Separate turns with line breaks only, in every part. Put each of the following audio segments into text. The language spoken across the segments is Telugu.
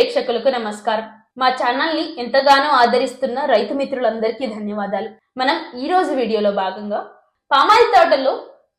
ప్రేక్షకులకు నమస్కారం. మా ఛానల్ని ఎంతగానో ఆదరిస్తున్న రైతు మిత్రులందరికీ ధన్యవాదాలు. మనం ఈ రోజు వీడియోలో భాగంగా పామాయిల్ తోటల్లో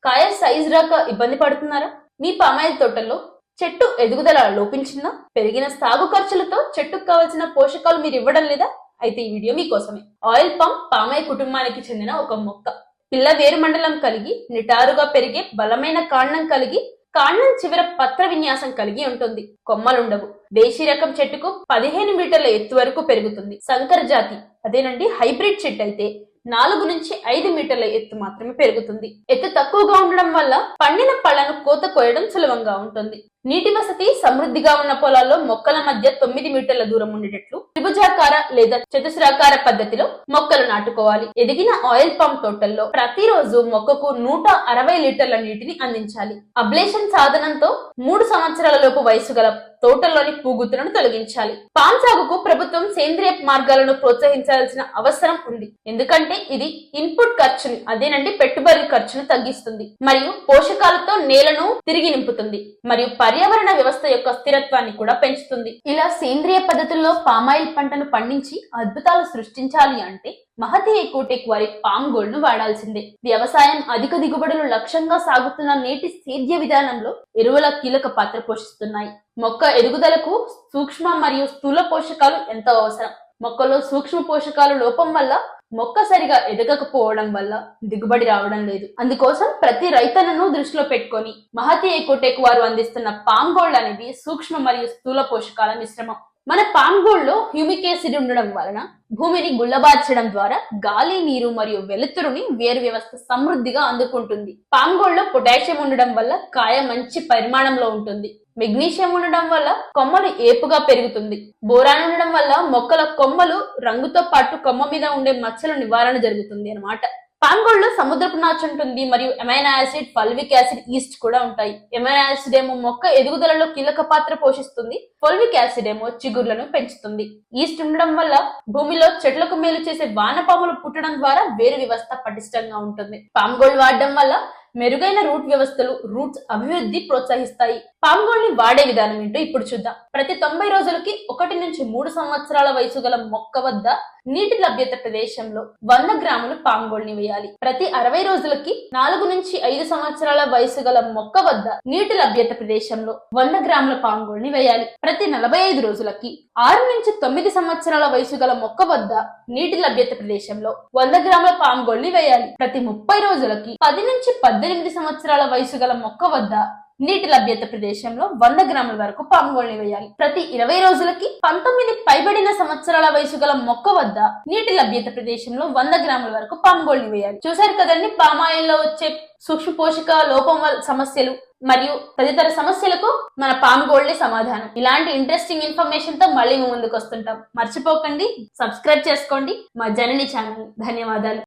కాయ సైజ్ రాక ఇబ్బంది పడుతున్నారా? మీ పామాయిల్ తోటల్లో చెట్టు ఎదుగుదల లోపించిందా? పెరిగిన సాగు ఖర్చులతో చెట్టుకు కావలసిన పోషకాలు మీరు ఇవ్వడం లేదా? అయితే ఈ వీడియో మీకోసమే. ఆయిల్ పంప్ పామాయిల్ కుటుంబానికి చెందిన ఒక మొక్క. పిల్ల వేరు మండలం కలిగి నిటారుగా పెరిగే బలమైన కాండం కలిగి కాండం చివర పత్ర విన్యాసం కలిగి ఉంటుంది. కొమ్మలుండవు. దేశీ రకం చెట్టుకు పదిహేను మీటర్ల ఎత్తు వరకు పెరుగుతుంది. సంకర జాతి అదేనండి హైబ్రిడ్ చెట్టు అయితే. నాలుగు నుంచి ఐదు మీటర్ల ఎత్తు మాత్రమే పెరుగుతుంది. ఎత్తు తక్కువగా ఉండడం వల్ల పండిన పళ్ళను కోత కోయడం సులభంగా ఉంటుంది. నీటి వసతి సమృద్ధిగా ఉన్న పొలాల్లో మొక్కల మధ్య తొమ్మిది మీటర్ల దూరం ఉండేటట్లు త్రిభుజాకార లేదా చతుస్రాకార పద్ధతిలో మొక్కలు నాటుకోవాలి. ఎదిగిన ఆయిల్ పంప్ తోటల్లో ప్రతిరోజు మొక్కకు నూట అరవై లీటర్ల నీటిని అందించాలి. అబ్లేషన్ సాధనంతో మూడు సంవత్సరాల లోపు వయసు గల తోటల్లోని పూగుతులను తొలగించాలి. పాన్ సాగుకు ప్రభుత్వం సేంద్రియ మార్గాలను ప్రోత్సహించాల్సిన అవసరం ఉంది. ఎందుకంటే ఇది ఇన్పుట్ ఖర్చుని అదేనండి పెట్టుబడి ఖర్చును తగ్గిస్తుంది. మరియు పోషకాలతో నేలను తిరిగి నింపుతుంది. మరియు పర్యావరణ వ్యవస్థ యొక్క స్థిరత్వాన్ని కూడా పెంచుతుంది. ఇలా సేంద్రియ పద్ధతుల్లో పామాయిల్ పంటను పండించి అద్భుతాలు సృష్టించాలి అంటే మహతి ఎకోటెక్ వారి పామ్ గోల్డ్ను వాడాల్సిందే. వ్యవసాయం అధిక దిగుబడులు లక్ష్యంగా సాగుతున్న నేటి సేద్య విధానంలో ఎరువుల కీలక పాత్ర పోషిస్తున్నాయి. మొక్క ఎదుగుదలకు సూక్ష్మ మరియు స్థూల పోషకాలు ఎంతో అవసరం. మొక్కలో సూక్ష్మ పోషకాలు లోపం వల్ల మొక్క సరిగా ఎదగకపోవడం వల్ల దిగుబడి రావడం లేదు. అందుకోసం ప్రతి రైతన్నను దృష్టిలో పెట్టుకొని మహతి ఎకోటెక్ వారు అందిస్తున్న పామ్ గోల్డ్ అనేది సూక్ష్మ మరియు స్థూల పోషకాల మిశ్రమం. మన పామ్ గోల్డ్లో హ్యూమిక్ యాసిడ్ ఉండడం వలన భూమిని గుల్లబార్చడం ద్వారా గాలి నీరు మరియు వెలుతురుని వేరు వ్యవస్థ సమృద్ధిగా అందుకుంటుంది. పామ్ గోల్డ్లో పొటాషియం ఉండడం వల్ల కాయ మంచి పరిమాణంలో ఉంటుంది. మెగ్నీషియం ఉండడం వల్ల కొమ్మలు ఏపుగా పెరుగుతుంది. బోరాన్ ఉండడం వల్ల మొక్కల కొమ్మలు రంగుతో పాటు కొమ్మ మీద ఉండే మచ్చల నివారణ జరుగుతుంది అన్నమాట. పాంగోళ్ళు సముద్రపు నాచు ఉంటుంది మరియు amino acid fulvic acid yeast కూడా ఉంటాయి. ఎమైనా యాసిడ్ ఏమో మొక్క ఎదుగుదలలో కీలక పాత్ర పోషిస్తుంది. ఫల్విక్ యాసిడ్ ఏమో చిగుర్లను పెంచుతుంది. ఈస్ట్ ఉండడం వల్ల భూమిలో చెట్లకు మేలు చేసే వానపాములు పుట్టడం ద్వారా వేరు వ్యవస్థ పటిష్టంగా ఉంటుంది. పాంగోళ్ళు వాడడం వల్ల మెరుగైన రూట్ వ్యవస్థలు రూట్స్ అభివృద్ధి ప్రోత్సహిస్తాయి. పామ్గోల్డ్ని వాడే విధానం ఏంటో ఇప్పుడు చూద్దాం. ప్రతి తొంభై రోజులకి ఒకటి నుంచి మూడు సంవత్సరాల వయసు గల మొక్క వద్ద నీటి లభ్యత ప్రదేశంలో వంద గ్రాములు పామ్గోల్డ్ని వేయాలి. ప్రతి అరవై రోజులకి నాలుగు నుంచి ఐదు సంవత్సరాల వయసు గల మొక్క వద్ద నీటి లభ్యత ప్రదేశంలో వంద గ్రాముల పామ్గోల్డ్ని వేయాలి. ప్రతి నలభై ఐదు రోజులకి ఆరు నుంచి తొమ్మిది సంవత్సరాల వయసు గల మొక్క వద్ద నీటి లభ్యత ప్రదేశంలో వంద గ్రాముల పాము గొల్లి వేయాలి. ప్రతి ముప్పై రోజులకి పది నుంచి పద్దెనిమిది సంవత్సరాల వయసు గల మొక్క వద్ద నీటి లభ్యత ప్రదేశంలో వంద గ్రాముల వరకు పాముగోళ్ళని వేయాలి. ప్రతి ఇరవై రోజులకి పంతొమ్మిది పైబడిన సంవత్సరాల వయసు గల మొక్క వద్ద నీటి లభ్యత ప్రదేశంలో వంద గ్రాముల వరకు పాముగోళ్ళని వేయాలి. చూసారు కదండి పామాయిల్లో వచ్చే సూక్ష్మ పోషక లోపం సమస్యలు మరియు తదితర సమస్యలకు మన పామ్ సమాధానం. ఇలాంటి ఇంట్రెస్టింగ్ ఇన్ఫర్మేషన్తో మళ్ళీ ముందుకు వస్తుంటాం. మర్చిపోకండి సబ్స్క్రైబ్ చేసుకోండి. మా జనని ఛానల్ ధన్యవాదాలు.